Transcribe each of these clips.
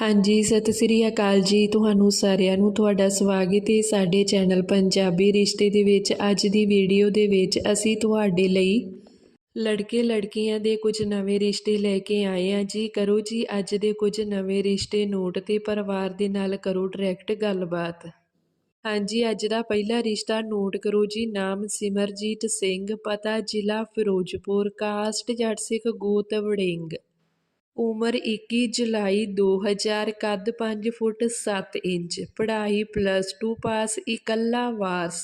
ਹਾਂਜੀ, ਸਤਿ ਸ੍ਰੀ ਅਕਾਲ ਜੀ। ਤੁਹਾਨੂੰ ਸਾਰਿਆਂ ਨੂੰ ਤੁਹਾਡਾ ਸਵਾਗਤ ਹੈ ਸਾਡੇ ਚੈਨਲ ਪੰਜਾਬੀ ਰਿਸ਼ਤੇ ਦੇ ਵਿੱਚ। ਅੱਜ ਦੀ ਵੀਡੀਓ ਦੇ ਵਿੱਚ ਅਸੀਂ ਤੁਹਾਡੇ ਲਈ ਲੜਕੇ ਲੜਕੀਆਂ ਦੇ ਕੁਝ ਨਵੇਂ ਰਿਸ਼ਤੇ ਲੈ ਕੇ ਆਏ ਹਾਂ ਜੀ। ਕਰੋ ਜੀ ਅੱਜ ਦੇ ਕੁਝ ਨਵੇਂ ਰਿਸ਼ਤੇ ਨੋਟ ਤੇ ਪਰਿਵਾਰ ਦੇ ਨਾਲ ਕਰੋ ਡਾਇਰੈਕਟ ਗੱਲਬਾਤ। ਹਾਂਜੀ, ਅੱਜ ਦਾ ਪਹਿਲਾ ਰਿਸ਼ਤਾ ਨੋਟ ਕਰੋ ਜੀ। ਨਾਮ ਸਿਮਰਜੀਤ ਸਿੰਘ, ਪਤਾ ਜ਼ਿਲ੍ਹਾ ਫਿਰੋਜ਼ਪੁਰ, ਕਾਸਟ ਜੱਟ ਸਿੱਖ ਗੋਤ ਵੜਿੰਗ। ਉਮਰ 21 ਜੁਲਾਈ 2000 ਕੱਦ 5 ਫੁੱਟ 7 ਇੰਚ, ਪੜ੍ਹਾਈ ਪਲੱਸ 2 ਪਾਸ ਇਕੱਲਾ ਵਾਸ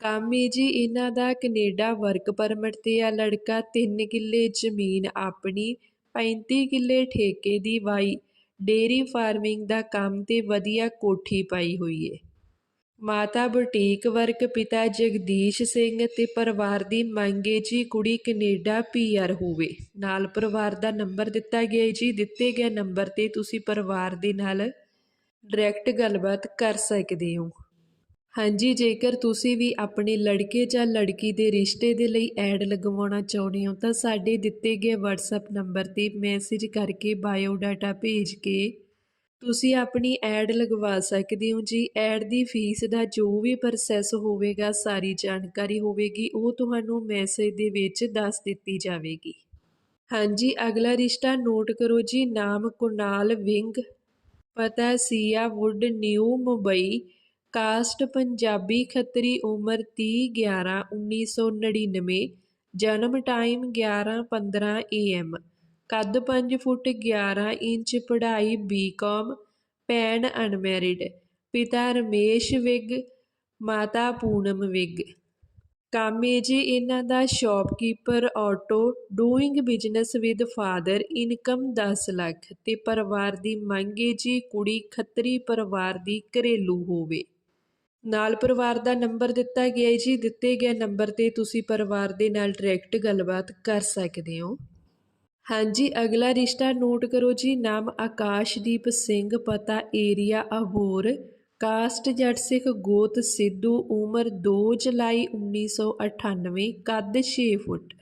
ਕੰਮ ਜੀ, ਇਹਨਾਂ ਦਾ ਕੈਨੇਡਾ ਵਰਕ ਪਰਮਿਟ ਤੇ ਆ ਲੜਕਾ 3 ਕਿੱਲੇ ਜ਼ਮੀਨ ਆਪਣੀ 35 ਕਿੱਲੇ ਠੇਕੇ ਦੀ ਵਾਈ। ਡੇਰੀ ਫਾਰਮਿੰਗ ਦਾ ਕੰਮ ਤੇ ਵਧੀਆ ਕੋਠੀ ਪਾਈ ਹੋਈ ਏ। ਮਾਤਾ ਬੁਟੀਕ ਵਰਕ ਪਿਤਾ ਜਗਦੀਸ਼ ਸਿੰਘ ਤੇ ਪਰਿਵਾਰ ਦੀ ਮੰਗ ਏ ਜੀ ਕੁੜੀ ਕੈਨੇਡਾ ਪੀਆਰ ਹੋਵੇ। ਨਾਲ ਪਰਿਵਾਰ ਦਾ ਨੰਬਰ ਦਿੱਤਾ ਗਿਆ ਏ ਜੀ। ਦਿੱਤੇ ਗਏ ਨੰਬਰ ਤੇ ਤੁਸੀਂ ਪਰਿਵਾਰ ਦੇ ਨਾਲ ਡਾਇਰੈਕਟ ਗੱਲਬਾਤ ਕਰ ਸਕਦੇ ਹੋ। ਹਾਂਜੀ, ਜੇਕਰ ਤੁਸੀਂ ਵੀ ਆਪਣੇ ਲੜਕੇ ਜਾਂ ਲੜਕੀ ਦੇ ਰਿਸ਼ਤੇ ਦੇ ਲਈ ਐਡ ਲਗਵਾਉਣਾ ਚਾਹੁੰਦੇ ਹੋ ਤਾਂ ਸਾਡੇ ਦਿੱਤੇ ਗਏ WhatsApp ਨੰਬਰ ਤੇ ਮੈਸੇਜ ਕਰਕੇ ਬਾਇਓ ਡਾਟਾ ਭੇਜ ਕੇ ਤੁਸੀਂ ਆਪਣੀ ਐਡ ਲਗਵਾ ਸਕਦੇ ਹੋ ਜੀ। ਐਡ ਦੀ ਫੀਸ ਦਾ ਜੋ ਵੀ ਪ੍ਰੋਸੈਸ ਹੋਵੇਗਾ, ਸਾਰੀ ਜਾਣਕਾਰੀ ਹੋਵੇਗੀ, ਉਹ ਤੁਹਾਨੂੰ ਮੈਸੇਜ ਦੇ ਵਿੱਚ ਦੱਸ ਦਿੱਤੀ ਜਾਵੇਗੀ। ਹਾਂਜੀ, ਅਗਲਾ ਰਿਸ਼ਤਾ ਨੋਟ ਕਰੋ ਜੀ। ਨਾਮ ਕੁਨਾਲ ਵਿੰਗ। ਪਤਾ Seawoods new Mumbai. Caste Punjabi Khatri, ਉਮਰ 30 11 1999 ਜਨਮ ਟਾਈਮ 11 15 AM ਕੱਦ 5 ਫੁੱਟ 11 ਇੰਚ ਪੜ੍ਹਾਈ ਬੀਕਾਮ ਭੈਣ ਅਨਮੈਰਿਡ ਪਿਤਾ ਰਮੇਸ਼ ਵਿਗ, ਮਾਤਾ ਪੂਨਮ ਵਿਗ। ਕੰਮ ਹੈ ਜੀ ਇਹਨਾਂ ਦਾ shopkeeper auto doing business with father income 10 lakh ਤੇ ਪਰਿਵਾਰ ਦੀ ਮੰਗ ਹੈ ਜੀ ਕੁੜੀ ਖੱਤਰੀ ਪਰਿਵਾਰ ਦੀ ਘਰੇਲੂ ਹੋਵੇ। ਨਾਲ ਪਰਿਵਾਰ ਦਾ ਨੰਬਰ ਦਿੱਤਾ ਗਿਆ ਹੈ ਜੀ, ਦਿੱਤੇ ਗਏ ਨੰਬਰ ਤੇ ਤੁਸੀਂ ਪਰਿਵਾਰ ਦੇ ਨਾਲ ਡਾਇਰੈਕਟ ਗੱਲਬਾਤ ਕਰ ਸਕਦੇ ਹੋ। ਹਾਂਜੀ, ਅਗਲਾ ਰਿਸ਼ਤਾ ਨੋਟ ਕਰੋ ਜੀ। ਨਾਮ ਆਕਾਸ਼ਦੀਪ ਸਿੰਘ, ਪਤਾ ਏਰੀਆ ਅਬੋਰ ਕਾਸਟ ਜੱਟ ਸਿੱਖ ਗੋਤ ਸਿੱਧੂ, ਉਮਰ 2 ਜੁਲਾਈ 1998 ਕੱਦ 6 ਫੁੱਟ।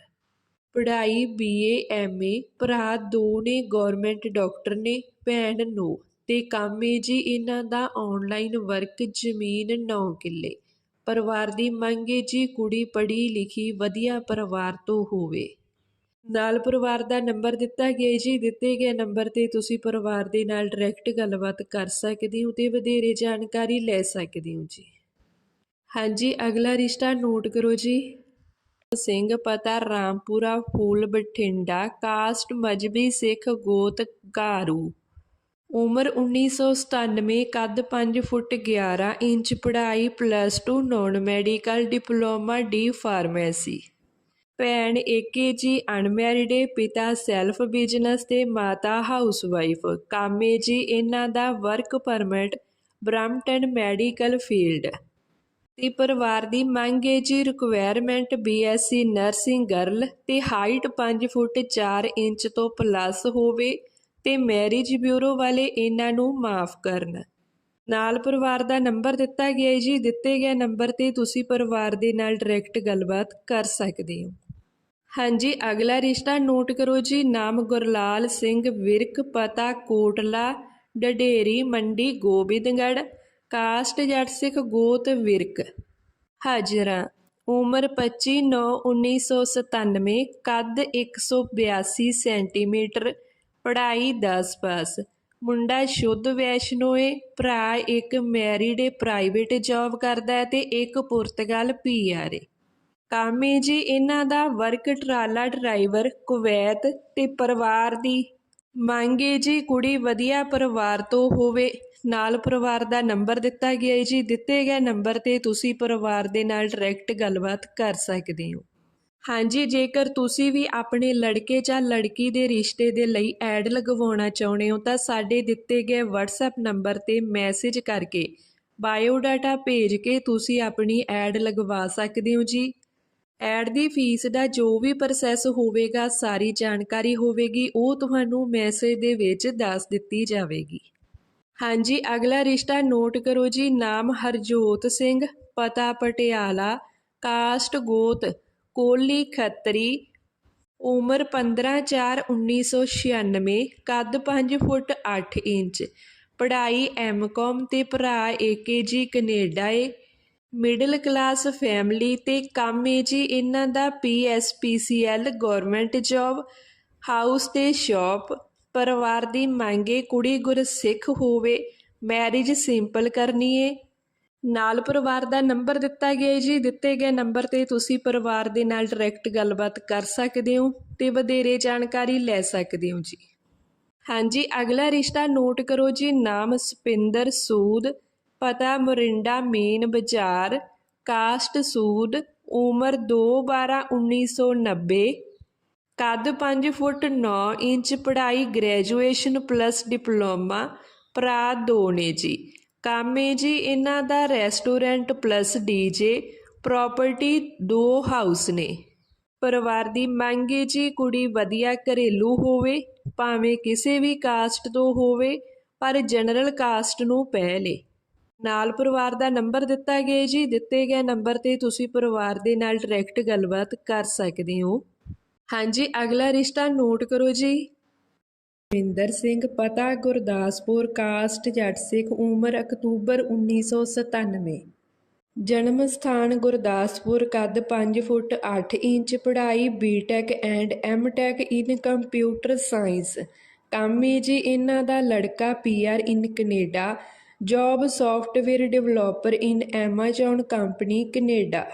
ਪੜ੍ਹਾਈ ਬੀਏ ਐਮਏ ਭਰਾ ਦੋ ਨੇ ਗਵਰਨਮੈਂਟ ਡਾਕਟਰ ਨੇ, ਭੈਣ ਨੋ। ਤੇ ਕੰਮ ਏ ਜੀ ਇਹਨਾਂ ਦਾ ਆਨਲਾਈਨ ਵਰਕ, ਜ਼ਮੀਨ 9 ਕਿੱਲੇ। ਪਰਿਵਾਰ ਦੀ ਮੰਗ ਏ ਜੀ, ਕੁੜੀ ਪੜ੍ਹੀ ਲਿਖੀ, ਵਧੀਆ ਪਰਿਵਾਰ ਤੋਂ ਹੋਵੇ। ਨਾਲ ਪਰਿਵਾਰ ਦਾ ਨੰਬਰ ਦਿੱਤਾ ਗਿਆ ਜੀ। ਦਿੱਤੇ ਗਏ ਨੰਬਰ ਤੇ ਤੁਸੀਂ ਪਰਿਵਾਰ ਦੇ ਨਾਲ ਡਾਇਰੈਕਟ ਗੱਲਬਾਤ ਕਰ ਸਕਦੇ ਹੋ ਤੇ ਵਧੇਰੇ ਜਾਣਕਾਰੀ ਲੈ ਸਕਦੇ ਹੋ ਜੀ। ਹਾਂਜੀ, ਅਗਲਾ ਰਿਸ਼ਤਾ ਨੋਟ ਕਰੋ ਜੀ। ਸਿੰਘ ਪਤਾ ਰਾਮਪੁਰਾ ਫੂਲ ਬਠਿੰਡਾ, ਕਾਸਟ ਮਜਬੀ ਸਿੱਖ ਗੋਤ ਗਾਰੂ ਉਮਰ 1997 ਕੱਦ 5 ਫੁੱਟ 11 ਇੰਚ, ਪੜ੍ਹਾਈ plus 2 non medical diploma D pharmacy ਭੈਣ ਏਕੇ ਜੀ ਅਨਮੈਰਿਡ ਏ, ਪਿਤਾ ਸੈਲਫ ਬਿਜ਼ਨਸ ਤੇ ਮਾਤਾ ਹਾਊਸਵਾਈਫ। ਕਾਮੇ ਜੀ ਇਹਨਾਂ ਦਾ work permit, Brampton medical field. ਤੇ ਪਰਿਵਾਰ ਦੀ ਮੰਗ ਏ ਜੀ ਰਿਕੁਆਇਰਮੈਂਟ ਬੀਐਸਸੀ ਨਰਸਿੰਗ ਗਰਲ ਤੇ ਹਾਈਟ 5 ਫੁੱਟ 4 ਇੰਚ ਤੋਂ ਪਲੱਸ ਹੋਵੇ ਤੇ ਮੈਰਿਜ ਬਿਊਰੋ ਵਾਲੇ ਇਹਨਾਂ ਨੂੰ ਮਾਫ ਕਰਨ। ਨਾਲ ਪਰਿਵਾਰ ਦਾ ਨੰਬਰ ਦਿੱਤਾ ਗਿਆ ਹੈ ਜੀ, ਦਿੱਤੇ ਗਏ ਨੰਬਰ ਤੇ ਤੁਸੀਂ ਪਰਿਵਾਰ ਦੇ ਨਾਲ ਡਾਇਰੈਕਟ ਗੱਲਬਾਤ ਕਰ ਸਕਦੇ ਹੋ। ਹਾਂਜੀ, ਅਗਲਾ ਰਿਸ਼ਤਾ ਨੋਟ ਕਰੋ ਜੀ। ਨਾਮ ਗੁਰਲਾਲ ਸਿੰਘ ਵਿਰਕ, ਪਤਾ ਕੋਟਲਾ, ਡਡੇਰੀ, ਮੰਡੀ, ਗੋਬਿੰਦਗੜ੍ਹ। ਕਾਸਟ ਜੱਟ ਸਿੱਖ ਗੋਤ ਵਿਰਕ। ਹਾਜ਼ਰਾ। ਉਮਰ 25 9 1997 ਕੱਦ 182 ਸੈਂਟੀਮੀਟਰ, ਪੜ੍ਹਾਈ 10 ਪਾਸ। ਮੁੰਡਾ ਸ਼ੁੱਧ ਵੈਸ਼ਨੋ ਏ ਭਰਾ ਇੱਕ ਮੈਰਿਡ ਏ ਪ੍ਰਾਈਵੇਟ ਜੌਬ ਕਰਦਾ ਹੈ ਤੇ ਇੱਕ ਪੁਰਤਗਾਲ ਪੀਆਰ ਏ। ਕਾਮੇ ਜੀ, ਇਹਨਾਂ ਦਾ ਵਰਕ ਟਰਾਲਾ ਡਰਾਈਵਰ, ਕੁਵੈਤ ਤੇ ਪਰਿਵਾਰ ਦੀ। ਮੰਗ ਏ ਜੀ, ਕੁੜੀ ਵਧੀਆ ਪਰਿਵਾਰ ਤੋਂ ਹੋਵੇ। ਨਾਲ ਪਰਿਵਾਰ ਦਾ ਨੰਬਰ ਦਿੱਤਾ ਗਿਆ ਏ ਜੀ। ਦਿੱਤੇ ਗਏ ਨੰਬਰ ਤੇ ਤੁਸੀਂ ਪਰਿਵਾਰ ਦੇ ਨਾਲ ਡਾਇਰੈਕਟ ਗੱਲਬਾਤ ਕਰ ਸਕਦੇ ਹੋ। ਹਾਂਜੀ, ਜੇਕਰ ਤੁਸੀਂ ਵੀ ਆਪਣੇ ਲੜਕੇ ਜਾਂ ਲੜਕੀ ਦੇ ਰਿਸ਼ਤੇ ਦੇ ਲਈ ਐਡ ਲਗਵਾਉਣਾ ਚਾਹੁੰਦੇ ਹੋ, ਤਾਂ ਸਾਡੇ ਦਿੱਤੇ ਗਏ WhatsApp ਨੰਬਰ ਤੇ ਮੈਸੇਜ ਕਰਕੇ ਬਾਇਓ ਡਾਟਾ ਭੇਜ ਕੇ ਤੁਸੀਂ ਆਪਣੀ ਐਡ ਲਗਵਾ ਸਕਦੇ ਹੋ ਜੀ। ਐਡ ਦੀ ਫੀਸ ਦਾ ਜੋ ਵੀ ਪ੍ਰੋਸੈਸ ਹੋਵੇਗਾ, ਸਾਰੀ ਜਾਣਕਾਰੀ ਹੋਵੇਗੀ, ਉਹ ਤੁਹਾਨੂੰ ਮੈਸੇਜ ਦੇ ਵਿੱਚ ਦੱਸ ਦਿੱਤੀ ਜਾਵੇਗੀ। ਹਾਂਜੀ, ਅਗਲਾ ਰਿਸ਼ਤਾ ਨੋਟ ਕਰੋ ਜੀ, ਨਾਮ ਹਰਜੋਤ ਸਿੰਘ, ਪਤਾ ਪਟਿਆਲਾ, ਕਾਸਟ ਗੋਤ, ਕੋਲੀ ਖੱਤਰੀ, ਉਮਰ 15/4/1996 ਕੱਦ 5 ਫੁੱਟ 8 ਇੰਚ, ਪੜ੍ਹਾਈ ਐਮਕਾਮ ਤੇ ਭਰਾ ਏਕੇਜੀ ਕੈਨੇਡਾ ਏ। ਮਿਡਲ ਕਲਾਸ ਫੈਮਿਲੀ ਤੇ ਕੰਮ ਏ ਜੀ ਇਹਨਾਂ ਦਾ ਪੀਐਸਪੀਸੀਐਲ ਗਵਰਨਮੈਂਟ ਜੌਬ, ਹਾਊਸ ਤੇ ਸ਼ਾਪ, ਪਰਿਵਾਰ ਦੀ ਮੰਗੇ ਕੁੜੀ ਗੁਰਸਿੱਖ ਹੋਵੇ, ਮੈਰਿਜ ਸਿੰਪਲ ਕਰਨੀ ਏ। ਨਾਲ ਪਰਿਵਾਰ ਦਾ ਨੰਬਰ ਦਿੱਤਾ ਗਿਆ ਜੀ, ਦਿੱਤੇ ਗਏ ਨੰਬਰ ਤੇ ਤੁਸੀਂ ਪਰਿਵਾਰ ਦੇ ਨਾਲ ਡਾਇਰੈਕਟ ਗੱਲਬਾਤ ਕਰ ਸਕਦੇ ਹੋ ਤੇ ਵਧੇਰੇ ਜਾਣਕਾਰੀ ਲੈ ਸਕਦੇ ਹੋ ਜੀ। ਹਾਂਜੀ, ਅਗਲਾ ਰਿਸ਼ਤਾ ਨੋਟ ਕਰੋ ਜੀ, ਨਾਮ ਸਪਿੰਦਰ ਸੂਦ ਪਤਾ ਮੋਰਿੰਡਾ ਮੇਨ ਬਾਜ਼ਾਰ, ਕਾਸਟ ਸੂਦ, ਉਮਰ 2/12/1990 ਕੱਦ 5 ਫੁੱਟ 9 ਇੰਚ ਪੜ੍ਹਾਈ ਗ੍ਰੈਜੂਏਸ਼ਨ ਪਲੱਸ ਡਿਪਲੋਮਾ, ਭਰਾ ਦੋ ਨੇ ਜੀ। ਕੰਮ ਏ ਜੀ ਇਹਨਾਂ ਦਾ ਰੈਸਟੋਰੈਂਟ ਪਲੱਸ ਡੀਜੇ ਪ੍ਰਾਪਰਟੀ ਦੋ ਹਾਊਸ ਨੇ। ਪਰਿਵਾਰ ਦੀ ਮੰਗ ਏ ਜੀ ਕੁੜੀ ਵਧੀਆ ਘਰੇਲੂ ਹੋਵੇ, ਭਾਵੇਂ ਕਿਸੇ ਵੀ ਕਾਸਟ ਤੋਂ ਹੋਵੇ, ਪਰ ਜਨਰਲ ਕਾਸਟ ਨੂੰ ਪਹਿਲੇ ਨਾਲ ਪਰਿਵਾਰ ਦਾ ਨੰਬਰ ਦਿੱਤਾ ਗਿਆ ਜੀ। ਦਿੱਤੇ ਗਏ ਨੰਬਰ ਤੇ ਤੁਸੀਂ ਪਰਿਵਾਰ ਦੇ ਨਾਲ ਡਾਇਰੈਕਟ ਗੱਲਬਾਤ ਕਰ ਸਕਦੇ ਹੋ। ਹਾਂਜੀ, ਅਗਲਾ ਰਿਸ਼ਤਾ ਨੋਟ ਕਰੋ ਜੀ। ਵਿੰਦਰ ਸਿੰਘ ਪਤਾ, ਗੁਰਦਾਸਪੁਰ, ਕਾਸਟ, ਜੱਟ ਸਿੱਖ, ਉਮਰ ਅਕਤੂਬਰ 1997 ਜਨਮ ਸਥਾਨ ਗੁਰਦਾਸਪੁਰ, ਕੱਦ 5 ਫੁੱਟ 8 ਇੰਚ, ਪੜ੍ਹਾਈ BTech and MTech in computer science ਕੰਮ ਜੀ, ਇਹਨਾਂ ਦਾ ਲੜਕਾ PR in Canada job software developer in Amazon company, Canada.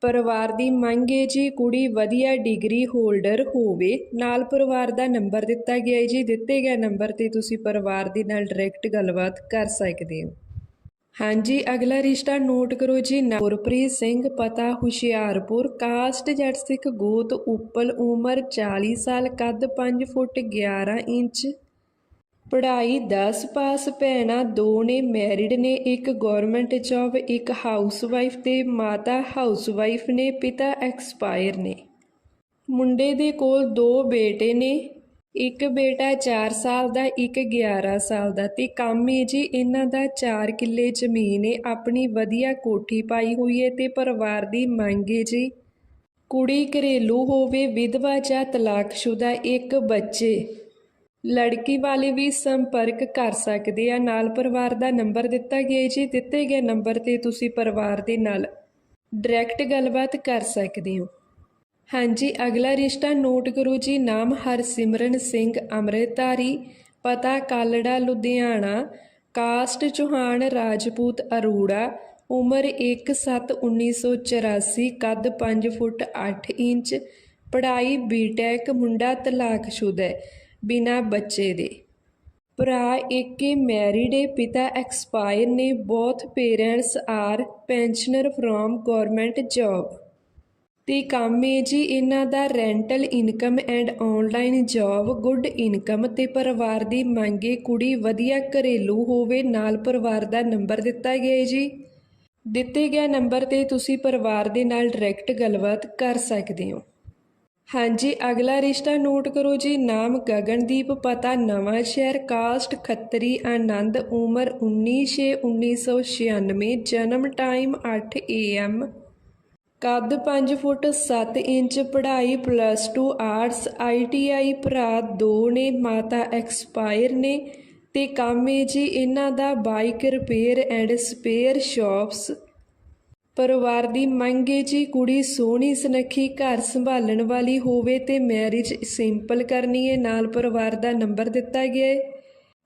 ਪਰਿਵਾਰ ਦੀ ਮੰਗ ਹੈ ਜੀ, ਕੁੜੀ ਵਧੀਆ ਡਿਗਰੀ ਹੋਲਡਰ ਹੋਵੇ, ਨਾਲ ਪਰਿਵਾਰ ਦਾ ਨੰਬਰ ਦਿੱਤਾ ਗਿਆ ਹੈ ਜੀ। ਦਿੱਤੇ ਗਏ ਨੰਬਰ ਤੇ ਤੁਸੀਂ ਪਰਿਵਾਰ ਦੇ ਨਾਲ ਡਾਇਰੈਕਟ ਗੱਲਬਾਤ ਕਰ ਸਕਦੇ ਹੋ। ਹਾਂਜੀ, ਅਗਲਾ ਰਿਸ਼ਤਾ ਨੋਟ ਕਰੋ ਜੀ। ਗੁਰਪ੍ਰੀਤ ਸਿੰਘ, ਪਤਾ ਹੁਸ਼ਿਆਰਪੁਰ, ਕਾਸਟ ਜੱਟ ਸਿੱਖ ਗੋਤ, ਉਪਲ ਉਮਰ 40 ਸਾਲ, ਕੱਦ 5 ਫੁੱਟ 11 ਇੰਚ। ਪੜ੍ਹਾਈ 10 ਪਾਸ ਭੈਣਾਂ ਦੋ ਨੇ ਮੈਰਿਡ ਨੇ, ਇੱਕ ਗਵਰਨਮੈਂਟ ਜੌਬ ਇੱਕ ਹਾਊਸਵਾਈਫ ਤੇ ਮਾਤਾ ਹਾਊਸਵਾਈਫ ਨੇ, ਪਿਤਾ ਐਕਸਪਾਇਰ ਨੇ। ਮੁੰਡੇ ਦੇ ਕੋਲ ਦੋ ਬੇਟੇ ਨੇ, ਇੱਕ ਬੇਟਾ 4 ਸਾਲ ਦਾ, ਇੱਕ 11 ਸਾਲ ਦਾ। ਤੇ ਕੰਮ ਏ ਜੀ, ਇਹਨਾਂ ਦਾ 4 ਕਿੱਲੇ ਜ਼ਮੀਨ ਏ, ਆਪਣੀ ਵਧੀਆ ਕੋਠੀ ਪਾਈ ਹੋਈ ਹੈ ਤੇ ਪਰਿਵਾਰ ਦੀ ਮੰਗ ਏ ਜੀ। ਕੁੜੀ ਘਰੇਲੂ ਹੋਵੇ, ਵਿਧਵਾ ਜਾਂ ਤਲਾਕਸ਼ੁਦਾ, ਇੱਕ ਬੱਚੇ। ਲੜਕੀ ਵਾਲੇ ਵੀ ਸੰਪਰਕ ਕਰ ਸਕਦੇ ਆ। ਨਾਲ ਪਰਿਵਾਰ ਦਾ ਨੰਬਰ ਦਿੱਤਾ ਗਿਆ ਜੀ। ਦਿੱਤੇ ਗਏ ਨੰਬਰ ਤੇ ਤੁਸੀਂ ਪਰਿਵਾਰ ਦੇ ਨਾਲ ਡਾਇਰੈਕਟ ਗੱਲਬਾਤ ਕਰ ਸਕਦੇ ਹੋ। ਹਾਂਜੀ, ਅਗਲਾ ਰਿਸ਼ਤਾ ਨੋਟ ਕਰੋ ਜੀ। ਨਾਮ ਹਰਸਿਮਰਨ ਸਿੰਘ ਅੰਮ੍ਰਿਤਧਾਰੀ, ਪਤਾ ਕਾਲੜਾ, ਲੁਧਿਆਣਾ। ਕਾਸਟ ਚੌਹਾਨ, ਰਾਜਪੂਤ ਅਰੋੜਾ, ਉਮਰ 1/7/1984 ਕੱਦ 5 ਫੁੱਟ 8 ਇੰਚ, ਪੜ੍ਹਾਈ ਬੀਟੈਕ ਮੁੰਡਾ ਤਲਾਕਸ਼ੁਦਾ ਹੈ। ਬਿਨਾ ਬੱਚੇ ਦੇ। ਭਰਾ ਏਕੇ ਮੈਰਿਡ ਏ ਪਿਤਾ ਐਕਸਪਾਇਰ ਨੇ both parents are pensioner from government job. ਤੇ ਕੰਮ ਏ ਜੀ ਇਹਨਾਂ ਦਾ rental income and online job, good income ਤੇ ਪਰਿਵਾਰ ਦੀ ਮੰਗੇ ਕੁੜੀ ਵਧੀਆ ਘਰੇਲੂ ਹੋਵੇ ਨਾਲ ਪਰਿਵਾਰ ਦਾ ਨੰਬਰ ਦਿੱਤਾ ਗਿਆ ਹੈ ਜੀ। ਦਿੱਤੇ ਗਏ ਨੰਬਰ ਤੇ ਤੁਸੀਂ ਪਰਿਵਾਰ ਦੇ ਨਾਲ ਡਾਇਰੈਕਟ ਗੱਲਬਾਤ ਕਰ ਸਕਦੇ ਹੋ। ਹਾਂਜੀ, ਅਗਲਾ ਰਿਸ਼ਤਾ ਨੋਟ ਕਰੋ ਜੀ। ਨਾਮ ਗਗਨਦੀਪ, ਪਤਾ ਨਵਾਂ ਸ਼ਹਿਰ, ਕਾਸਟ ਖੱਤਰੀ, ਆਨੰਦ, ਉਮਰ 19/6/1996 ਜਨਮ ਟਾਈਮ 8 AM ਕੱਦ 5 ਫੁੱਟ 7 ਇੰਚ, ਪੜ੍ਹਾਈ ਪਲੱਸ 2 ਆਰਟਸ ਆਈਟੀਆਈ ਭਰਾ ਦੋ ਨੇ, ਮਾਤਾ ਐਕਸਪਾਇਰ ਨੇ। ਤੇ ਕੰਮ ਏ ਜੀ, ਇਹਨਾਂ ਦਾ bike, repair and spare shops. ਪਰਿਵਾਰ ਦੀ ਮੰਗ ਹੈ ਜੀ ਕੁੜੀ ਸੋਹਣੀ ਸੁਨੱਖੀ ਘਰ ਸੰਭਾਲਣ ਵਾਲੀ ਹੋਵੇ ਤੇ ਮੈਰਿਜ ਸਿੰਪਲ ਕਰਨੀ ਹੈ ਨਾਲ ਪਰਿਵਾਰ ਦਾ ਨੰਬਰ ਦਿੱਤਾ ਗਿਆ ਹੈ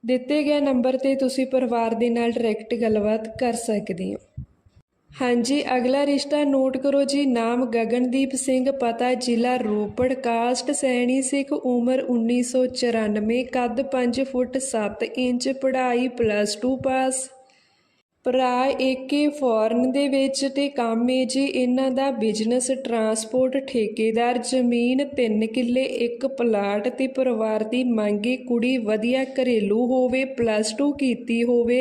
ਦਿੱਤੇ ਗਏ ਨੰਬਰ ਤੇ ਤੁਸੀਂ ਪਰਿਵਾਰ ਦੇ ਨਾਲ ਡਾਇਰੈਕਟ ਗੱਲਬਾਤ ਕਰ ਸਕਦੇ ਹੋ। ਹਾਂਜੀ, ਅਗਲਾ ਰਿਸ਼ਤਾ ਨੋਟ ਕਰੋ ਜੀ, ਨਾਮ ਗਗਨਦੀਪ ਸਿੰਘ, ਪਤਾ ਜ਼ਿਲ੍ਹਾ ਰੋਪੜ, ਕਾਸਟ ਸੈਣੀ ਸਿੱਖ, ਉਮਰ 1994 ਕੱਦ 5 ਫੁੱਟ 7 ਇੰਚ, ਪੜ੍ਹਾਈ ਪਲੱਸ 2 ਪਾਸ ਭਰਾ ਏਕੇ ਫੋਰਨ ਦੇ ਵਿੱਚ ਤੇ ਕੰਮ ਏ ਜੀ ਇਹਨਾਂ ਦਾ ਬਿਜ਼ਨਸ ਟਰਾਂਸਪੋਰਟ ਠੇਕੇਦਾਰ, ਜ਼ਮੀਨ 3 ਕਿੱਲੇ, ਇੱਕ ਪਲਾਟ ਤੇ ਪਰਿਵਾਰ ਦੀ ਮੰਗੇ ਕੁੜੀ ਵਧੀਆ ਘਰੇਲੂ ਹੋਵੇ ਪਲੱਸ 2 ਕੀਤੀ ਹੋਵੇ।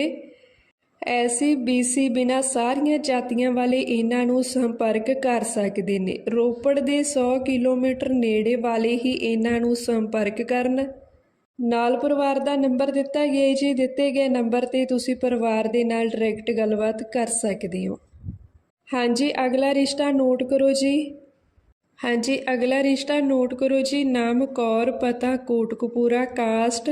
ਐਸੀ ਬੀਸੀ ਬਿਨਾ ਸਾਰੀਆਂ ਜਾਤੀਆਂ ਵਾਲੇ ਇਹਨਾਂ ਨੂੰ ਸੰਪਰਕ ਕਰ ਸਕਦੇ ਨੇ। ਰੋਪੜ ਦੇ 100 ਕਿਲੋਮੀਟਰ ਨੇੜੇ ਵਾਲੇ ਹੀ ਇਹਨਾਂ ਨੂੰ ਸੰਪਰਕ ਕਰਨ। ਨਾਲ ਪਰਿਵਾਰ ਦਾ ਨੰਬਰ ਦਿੱਤਾ ਗਿਆ ਹੈ ਜੀ ਦਿੱਤੇ ਗਏ ਨੰਬਰ ਤੇ ਤੁਸੀਂ ਪਰਿਵਾਰ ਦੇ ਨਾਲ ਡਾਇਰੈਕਟ ਗੱਲਬਾਤ ਕਰ ਸਕਦੇ ਹੋ। ਹਾਂਜੀ, ਅਗਲਾ ਰਿਸ਼ਤਾ ਨੋਟ ਕਰੋ ਜੀ। ਹਾਂਜੀ, ਅਗਲਾ ਰਿਸ਼ਤਾ ਨੋਟ ਕਰੋ ਜੀ। ਨਾਮ ਕੌਰ, ਪਤਾ ਕੋਟਕਪੂਰਾ ਕਾਸਟ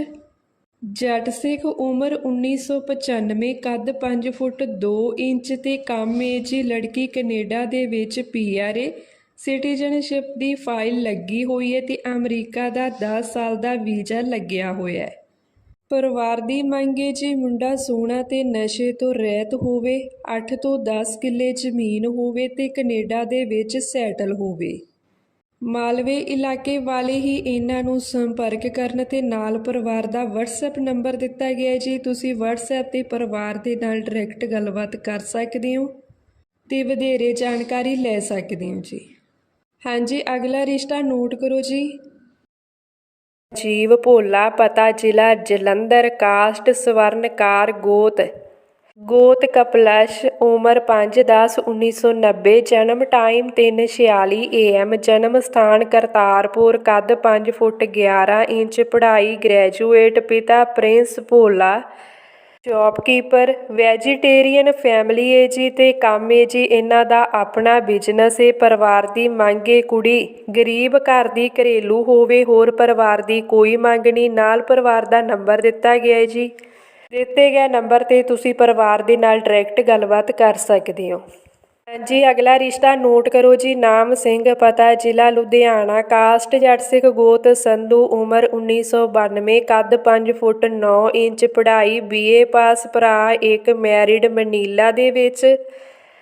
ਜੱਟ ਸਿੱਖ ਉਮਰ 1995 ਕੱਦ 5 ਫੁੱਟ 2 ਇੰਚ ਤੇ ਕੰਮ ਏ ਜੀ ਲੜਕੀ ਕੈਨੇਡਾ ਦੇ ਵਿੱਚ ਪੀਆਰਏ ਸਿਟੀਜ਼ਨਸ਼ਿਪ ਦੀ ਫਾਈਲ ਲੱਗੀ ਹੋਈ ਹੈ ਤੇ ਅਮਰੀਕਾ ਦਾ 10 ਸਾਲ ਦਾ ਵੀਜ਼ਾ ਲੱਗਿਆ ਹੋਇਆ ਹੈ। ਪਰਿਵਾਰ ਦੀ ਮੰਗ ਹੈ ਜੀ ਮੁੰਡਾ ਸੋਹਣਾ ਤੇ ਨਸ਼ੇ ਤੋਂ ਰਹਿਤ ਹੋਵੇ 8 ਤੋਂ 10 ਕਿੱਲੇ ਜ਼ਮੀਨ ਹੋਵੇ ਤੇ ਕੈਨੇਡਾ ਦੇ ਵਿੱਚ ਸੈਟਲ ਹੋਵੇ। ਮਾਲਵੇ ਇਲਾਕੇ ਵਾਲੇ ਹੀ ਇਹਨਾਂ ਨੂੰ ਸੰਪਰਕ ਕਰਨ ਤੇ ਨਾਲ ਪਰਿਵਾਰ ਦਾ WhatsApp ਨੰਬਰ ਦਿੱਤਾ ਗਿਆ ਹੈ। ਜੀ ਤੁਸੀਂ WhatsApp ਤੇ ਪਰਿਵਾਰ ਦੇ ਨਾਲ ਡਾਇਰੈਕਟ ਗੱਲਬਾਤ ਕਰ ਸਕਦੇ ਹੋ ਤੇ ਵਧੇਰੇ ਜਾਣਕਾਰੀ ਲੈ ਸਕਦੇ ਹੋ ਜੀ। ਹਾਂਜੀ, ਅਗਲਾ ਰਿਸ਼ਤਾ ਨੋਟ ਕਰੋ ਜੀ। ਜੀਵ ਭੋਲਾ ਪਤਾ ਜ਼ਿਲ੍ਹਾ ਜਲੰਧਰ, ਕਾਸਟ ਸਵਰਨਕਾਰ ਗੋਤ। ਗੋਤ ਕਪਲਸ਼, ਉਮਰ 5/10/1990 ਜਨਮ ਟਾਈਮ 3:46 AM ਜਨਮ ਸਥਾਨ ਕਰਤਾਰਪੁਰ, ਕੱਦ 5 ਫੁੱਟ 11 ਇੰਚ, ਪੜ੍ਹਾਈ ਗ੍ਰੈਜੂਏਟ, ਪਿਤਾ Prince Bhola. Shopkeeper vegetarian family ਏ ਜੀ ਤੇ ਕੰਮ ਏ ਜੀ ਇਹਨਾਂ ਦਾ ਆਪਣਾ ਬਿਜ਼ਨਸ ਏ ਪਰਿਵਾਰ ਦੀ ਮੰਗ ਏ ਕੁੜੀ ਗਰੀਬ ਘਰ ਦੀ ਘਰੇਲੂ ਹੋਵੇ, ਹੋਰ ਪਰਿਵਾਰ ਦੀ ਕੋਈ ਮੰਗ ਨਹੀਂ। ਨਾਲ ਪਰਿਵਾਰ ਦਾ ਨੰਬਰ ਦਿੱਤਾ ਗਿਆ ਏ ਜੀ। ਦਿੱਤੇ ਗਏ ਨੰਬਰ ਤੇ ਤੁਸੀਂ ਪਰਿਵਾਰ ਦੇ ਨਾਲ ਡਾਇਰੈਕਟ ਗੱਲਬਾਤ ਕਰ ਸਕਦੇ ਹੋ। ਹਾਂਜੀ ਅਗਲਾ ਰਿਸ਼ਤਾ ਨੋਟ ਕਰੋ ਜੀ, ਨਾਮ ਸਿੰਘ, ਪਤਾ ਜ਼ਿਲ੍ਹਾ ਲੁਧਿਆਣਾ, ਕਾਸਟ ਜੱਟ ਸਿੱਖ ਗੋਤ, ਸੰਧੂ, ਉਮਰ 1992 ਕੱਦ 5 ਫੁੱਟ 9 ਇੰਚ, ਪੜ੍ਹਾਈ ਬੀਏ ਪਾਸ, ਭਰਾ ਇੱਕ, ਮੈਰਿਡ ਮਨੀਲਾ ਦੇ ਵਿੱਚ।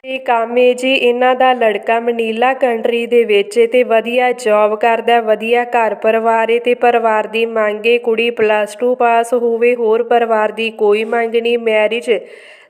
ਤੇ ਕੰਮ ਏ ਜੀ, ਇਹਨਾਂ ਦਾ ਲੜਕਾ ਮਨੀਲਾ ਕੰਟਰੀ ਦੇ ਵਿੱਚ ਏ ਤੇ ਵਧੀਆ ਜੌਬ ਕਰਦਾ, ਵਧੀਆ ਘਰ ਪਰਿਵਾਰ ਏ ਤੇ ਪਰਿਵਾਰ ਦੀ ਮੰਗ ਏ ਕੁੜੀ ਪਲੱਸ 2 ਪਾਸ ਹੋਵੇ, ਹੋਰ ਪਰਿਵਾਰ ਦੀ ਕੋਈ ਮੰਗ ਨਹੀਂ ਮੈਰਿਜ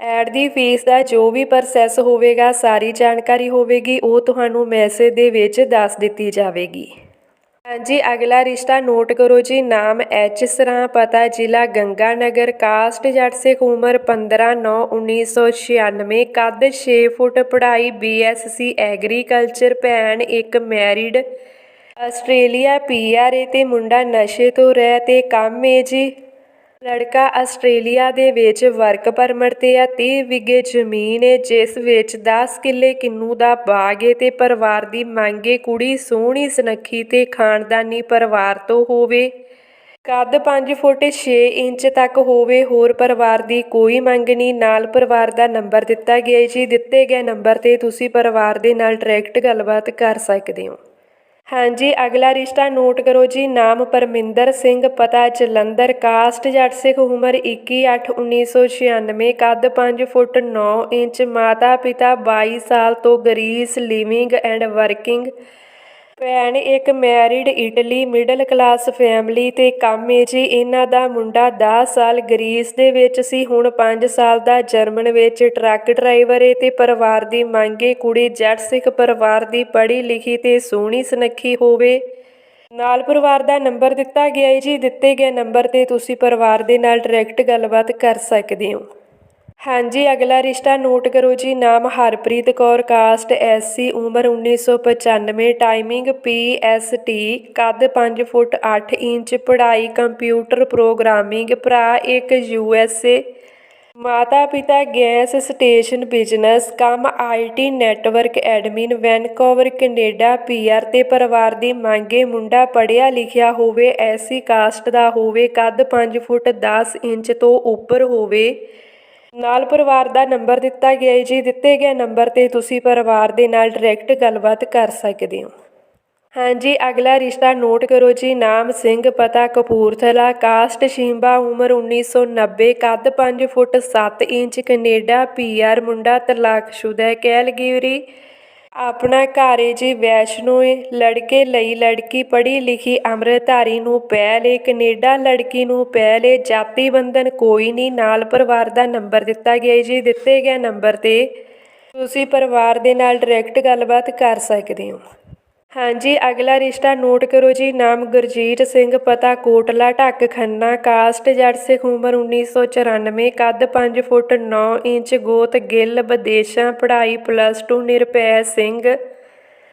ਐਡ ਦੀ ਫੀਸ ਦਾ ਜੋ ਵੀ ਪ੍ਰੋਸੈਸ ਹੋਵੇਗਾ, ਸਾਰੀ ਜਾਣਕਾਰੀ ਹੋਵੇਗੀ, ਉਹ ਤੁਹਾਨੂੰ ਮੈਸੇਜ ਦੇ ਵਿੱਚ ਦੱਸ ਦਿੱਤੀ ਜਾਵੇਗੀ। ਹਾਂਜੀ, ਅਗਲਾ ਰਿਸ਼ਤਾ ਨੋਟ ਕਰੋ ਜੀ, ਨਾਮ ਐਚ ਸਰਾਂ, ਪਤਾ ਜ਼ਿਲ੍ਹਾ ਗੰਗਾ ਨਗਰ ਕਾਸਟ ਜੱਟ ਸਿੱਖ ਉਮਰ 15/9/1996 ਕੱਦ 6 ਫੁੱਟ, ਪੜ੍ਹਾਈ ਬੀਐਸਸੀ ਐਗਰੀਕਲਚਰ ਭੈਣ ਇੱਕ ਮੈਰਿਡ ਆਸਟ੍ਰੇਲੀਆ ਪੀਆਰ ਏ ਤੇ ਮੁੰਡਾ ਨਸ਼ੇ ਤੋਂ ਰਹਿ ਤੇ ਕੰਮ ਏ ਜੀ। ਲੜਕਾ ਆਸਟ੍ਰੇਲੀਆ ਦੇ ਵਿੱਚ ਵਰਕ ਪਰਮਿਟ ਤੇ ਆ 30 ਵਿਗੇ ਜ਼ਮੀਨ ਏ, ਜਿਸ ਵਿੱਚ 10 ਕਿੱਲੇ ਕਿੰਨੂ ਦਾ ਬਾਗ ਏ ਤੇ ਪਰਿਵਾਰ ਦੀ ਮੰਗ ਏ ਕੁੜੀ ਸੋਹਣੀ ਸੁਨੱਖੀ ਤੇ ਖਾਨਦਾਨੀ ਪਰਿਵਾਰ ਤੋਂ ਹੋਵੇ। ਕੱਦ 5 ਫੁੱਟ 6 ਇੰਚ ਤੱਕ ਹੋਵੇ, ਹੋਰ ਪਰਿਵਾਰ ਦੀ ਕੋਈ ਮੰਗ ਨਹੀਂ। ਨਾਲ ਪਰਿਵਾਰ ਦਾ ਨੰਬਰ ਦਿੱਤਾ ਗਿਆ ਜੀ। ਦਿੱਤੇ ਗਏ ਨੰਬਰ ਤੇ ਤੁਸੀਂ ਪਰਿਵਾਰ ਦੇ ਨਾਲ ਡਾਇਰੈਕਟ ਗੱਲਬਾਤ ਕਰ ਸਕਦੇ ਹੋ। ਹਾਂਜੀ ਅਗਲਾ ਰਿਸ਼ਤਾ ਨੋਟ ਕਰੋ ਜੀ ਨਾਮ ਪਰਮਿੰਦਰ ਸਿੰਘ ਪਤਾ ਜਲੰਧਰ ਕਾਸਟ ਜੱਟ ਸਿੱਖ ਉਮਰ 21/8/1996 ਕੱਦ 5 ਫੁੱਟ 9 ਇੰਚ ਮਾਤਾ ਪਿਤਾ 22 ਸਾਲ ਤੋਂ ਗਰੀਸ ਲਿਵਿੰਗ ਐਂਡ ਵਰਕਿੰਗ ਭੈਣ, ਇੱਕ married Italy middle class family ਤੇ ਕੰਮ ਏ ਜੀ। ਇਹਨਾਂ ਦਾ ਮੁੰਡਾ 10 ਸਾਲ ਗਰੀਸ ਦੇ ਵਿੱਚ ਸੀ, ਹੁਣ 5 ਸਾਲ ਦਾ ਜਰਮਨ ਵਿੱਚ ਟਰੱਕ ਡਰਾਈਵਰ ਏ ਤੇ ਪਰਿਵਾਰ ਦੀ ਮੰਗ ਏ ਕੁੜੀ ਜੱਟ ਸਿੱਖ ਪਰਿਵਾਰ ਦੀ ਪੜ੍ਹੀ ਲਿਖੀ ਤੇ ਸੋਹਣੀ ਸੁਨੱਖੀ ਹੋਵੇ। ਨਾਲ ਪਰਿਵਾਰ ਦਾ ਨੰਬਰ ਦਿੱਤਾ ਗਿਆ ਏ ਜੀ। ਦਿੱਤੇ ਗਏ ਨੰਬਰ ਤੇ ਤੁਸੀਂ ਪਰਿਵਾਰ ਦੇ ਨਾਲ ਡਾਇਰੈਕਟ ਗੱਲਬਾਤ ਕਰ ਸਕਦੇ ਹੋ। ਹਾਂਜੀ, ਅਗਲਾ ਰਿਸ਼ਤਾ ਨੋਟ ਕਰੋ ਜੀ। ਨਾਮ ਹਰਪ੍ਰੀਤ ਕੌਰ, ਕਾਸਟ ਐਸਸੀ ਉਮਰ 1995 ਟਾਈਮਿੰਗ ਪੀਐਸਟੀ ਕੱਦ 5 ਫੁੱਟ 8 ਇੰਚ, ਪੜ੍ਹਾਈ ਕੰਪਿਊਟਰ ਪ੍ਰੋਗਰਾਮਿੰਗ, ਭਰਾ ਇੱਕ ਯੂਐਸਏ ਮਾਤਾ ਪਿਤਾ ਗੈਸ ਸਟੇਸ਼ਨ ਬਿਜ਼ਨਸ, ਕੰਮ IT network admin, Vancouver, Canada PR ਤੇ ਪਰਿਵਾਰ ਦੀ ਮੰਗੇ, ਮੁੰਡਾ ਪੜਿਆ ਲਿਖਿਆ ਹੋਵੇ ਐਸੀ ਕਾਸਟ ਦਾ ਹੋਵੇ, ਕੱਦ 5 ਫੁੱਟ 10 ਇੰਚ ਤੋਂ ਉੱਪਰ ਹੋਵੇ। ਨਾਲ ਪਰਿਵਾਰ ਦਾ ਨੰਬਰ ਦਿੱਤਾ ਗਿਆ ਹੈ ਜੀ। ਦਿੱਤੇ ਗਏ ਨੰਬਰ ਤੇ ਤੁਸੀਂ ਪਰਿਵਾਰ ਦੇ ਨਾਲ ਡਾਇਰੈਕਟ ਗੱਲਬਾਤ ਕਰ ਸਕਦੇ ਹੋ। ਹਾਂਜੀ ਅਗਲਾ ਰਿਸ਼ਤਾ ਨੋਟ ਕਰੋ ਜੀ। ਨਾਮ ਸਿੰਘ, ਪਤਾ ਕਪੂਰਥਲਾ ਕਾਸਟ ਸ਼ਿੰਬਾ, ਉਮਰ 1990 ਕੱਦ 5 ਫੁੱਟ 7 ਇੰਚ, ਕੈਨੇਡਾ ਪੀਆਰ ਮੁੰਡਾ ਤਲਾਕਸ਼ੁਦਾ ਕੈਲਗਿਵਰੀ ਆਪਣਾ ਘਰ ਏ ਜੀ ਵੈਸ਼ਨੋ ਏ। ਲੜਕੇ ਲਈ ਲੜਕੀ ਪੜ੍ਹੀ ਲਿਖੀ ਅੰਮ੍ਰਿਤਧਾਰੀ ਨੂੰ ਪਹਿਲ ਏ ਕੈਨੇਡਾ ਲੜਕੀ ਨੂੰ ਪਹਿਲ ਏ ਜਾਤੀ ਬੰਧਨ ਕੋਈ ਨਹੀਂ। ਨਾਲ ਪਰਿਵਾਰ ਦਾ ਨੰਬਰ ਦਿੱਤਾ ਗਿਆ ਜੀ। ਦਿੱਤੇ ਗਏ ਨੰਬਰ ਤੇ ਤੁਸੀਂ ਪਰਿਵਾਰ ਦੇ ਨਾਲ ਡਾਇਰੈਕਟ ਗੱਲਬਾਤ ਕਰ ਸਕਦੇ ਹੋ। ਹਾਂਜੀ, ਅਗਲਾ ਰਿਸ਼ਤਾ ਨੋਟ ਕਰੋ ਜੀ। ਨਾਮ ਗੁਰਜੀਤ ਸਿੰਘ, ਪਤਾ ਕੋਟਲਾ, ਢੱਕ ਖੰਨਾ, ਕਾਸਟ ਜੱਟ ਸਿੱਖ ਉਮਰ 1994 ਕੱਦ 5 ਫੁੱਟ 9 ਇੰਚ, ਗੋਤ ਗਿੱਲ, ਵਿਦੇਸ਼ਾਂ ਪੜ੍ਹਾਈ ਪਲੱਸ 2 ਨਿਰਭੈ ਸਿੰਘ।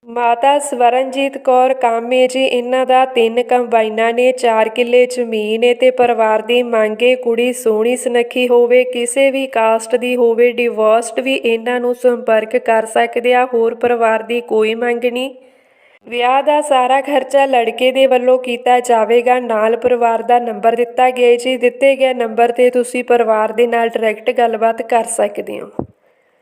ਮਾਤਾ ਸਵਰਨਜੀਤ ਕੌਰ ਕਾਮੇ ਜੀ, ਇਹਨਾਂ ਦਾ ਤਿੰਨ ਕੰਬਾਈਨਾਂ ਨੇ 4 ਕਿੱਲੇ ਜ਼ਮੀਨ ਏ ਤੇ ਪਰਿਵਾਰ ਦੀ ਮੰਗੇ ਕੁੜੀ ਸੋਹਣੀ ਸੁਨੱਖੀ ਹੋਵੇ, ਕਿਸੇ ਵੀ ਕਾਸਟ ਦੀ ਹੋਵੇ ਡਿਵੋਰਸਡ ਵੀ ਇਹਨਾਂ ਨੂੰ ਸੰਪਰਕ ਕਰ ਸਕਦੇ ਆ, ਹੋਰ ਪਰਿਵਾਰ ਦੀ ਕੋਈ ਮੰਗ ਨਹੀਂ। ਵਿਆਹ ਦਾ ਸਾਰਾ ਖਰਚਾ ਲੜਕੇ ਦੇ ਵੱਲੋਂ ਕੀਤਾ ਜਾਵੇਗਾ। ਨਾਲ ਪਰਿਵਾਰ ਦਾ ਨੰਬਰ ਦਿੱਤਾ ਗਿਆ ਹੈ ਜੀ। ਦਿੱਤੇ ਗਏ ਨੰਬਰ ਤੇ ਤੁਸੀਂ ਪਰਿਵਾਰ ਦੇ ਨਾਲ ਡਾਇਰੈਕਟ ਗੱਲਬਾਤ ਕਰ ਸਕਦੇ ਹੋ।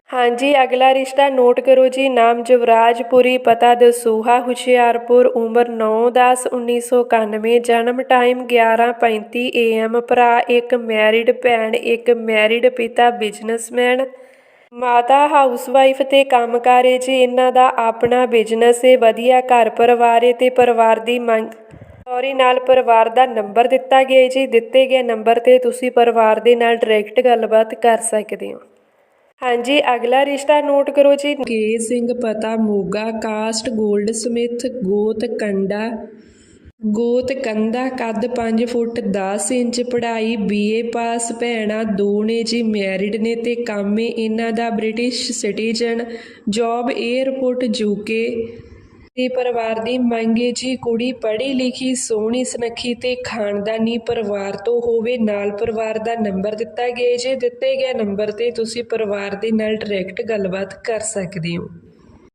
ਹਾਂਜੀ, ਅਗਲਾ ਰਿਸ਼ਤਾ ਨੋਟ ਕਰੋ ਜੀ। ਨਾਮ ਜਵਰਾਜਪੁਰੀ, ਪਤਾ ਦਸੂਹਾ, ਹੁਸ਼ਿਆਰਪੁਰ, ਉਮਰ 9/10/1991 ਜਨਮ ਟਾਈਮ 11:35 AM ਭਰਾ ਇੱਕ, ਮੈਰਿਡ ਭੈਣ ਇੱਕ, ਮੈਰਿਡ ਪਿਤਾ, ਬਿਜ਼ਨਸਮੈਨ। ਮਾਤਾ ਹਾਊਸਵਾਈਫ ਤੇ ਕੰਮਕਾਰ ਏ ਜੀ, ਇਹਨਾਂ ਦਾ ਆਪਣਾ ਬਿਜ਼ਨਸ ਏ, ਵਧੀਆ ਘਰ ਪਰਿਵਾਰ ਏ ਤੇ ਪਰਿਵਾਰ ਦੀ ਮੰਗ। ਸੌਰੀ, ਨਾਲ ਪਰਿਵਾਰ ਦਾ ਨੰਬਰ ਦਿੱਤਾ ਗਿਆ ਜੀ। ਦਿੱਤੇ ਗਏ ਨੰਬਰ ਤੇ ਤੁਸੀਂ ਪਰਿਵਾਰ ਦੇ ਨਾਲ ਡਾਇਰੈਕਟ ਗੱਲਬਾਤ ਕਰ ਸਕਦੇ ਹੋ। ਹਾਂਜੀ, ਅਗਲਾ ਰਿਸ਼ਤਾ ਨੋਟ ਕਰੋ ਜੀ। ਕੇ ਸਿੰਘ ਪਤਾ ਮੋਗਾ, ਕਾਸਟ ਗੋਲਡ ਸਮਿਥ, ਗੋਤ ਕੰਡਾ ਗੋਤ ਕੰਦਾ ਕੱਦ 5 ਫੁੱਟ 10 ਇੰਚ ਪੜ੍ਹਾਈ ਬੀਏ ਪਾਸ ਭੈਣਾਂ ਦੋ ਨੇ ਜੀ ਮੈਰਿਡ ਨੇ ਤੇ ਕੰਮ ਏ ਇਹਨਾਂ ਦਾ British citizen job airport UK ਤੇ ਪਰਿਵਾਰ ਦੀ ਮੰਗੇ ਜੀ ਕੁੜੀ ਪੜ੍ਹੀ ਲਿਖੀ, ਸੋਹਣੀ ਸੁਨੱਖੀ ਤੇ ਖਾਨਦਾਨੀ ਪਰਿਵਾਰ ਤੋਂ ਹੋਵੇ ਨਾਲ ਪਰਿਵਾਰ ਦਾ ਨੰਬਰ ਦਿੱਤਾ ਗਿਆ ਜੇ ਦਿੱਤੇ ਗਏ ਨੰਬਰ ਤੇ ਤੁਸੀਂ ਪਰਿਵਾਰ ਦੇ ਨਾਲ ਡਾਇਰੈਕਟ ਗੱਲਬਾਤ ਕਰ ਸਕਦੇ ਹੋ।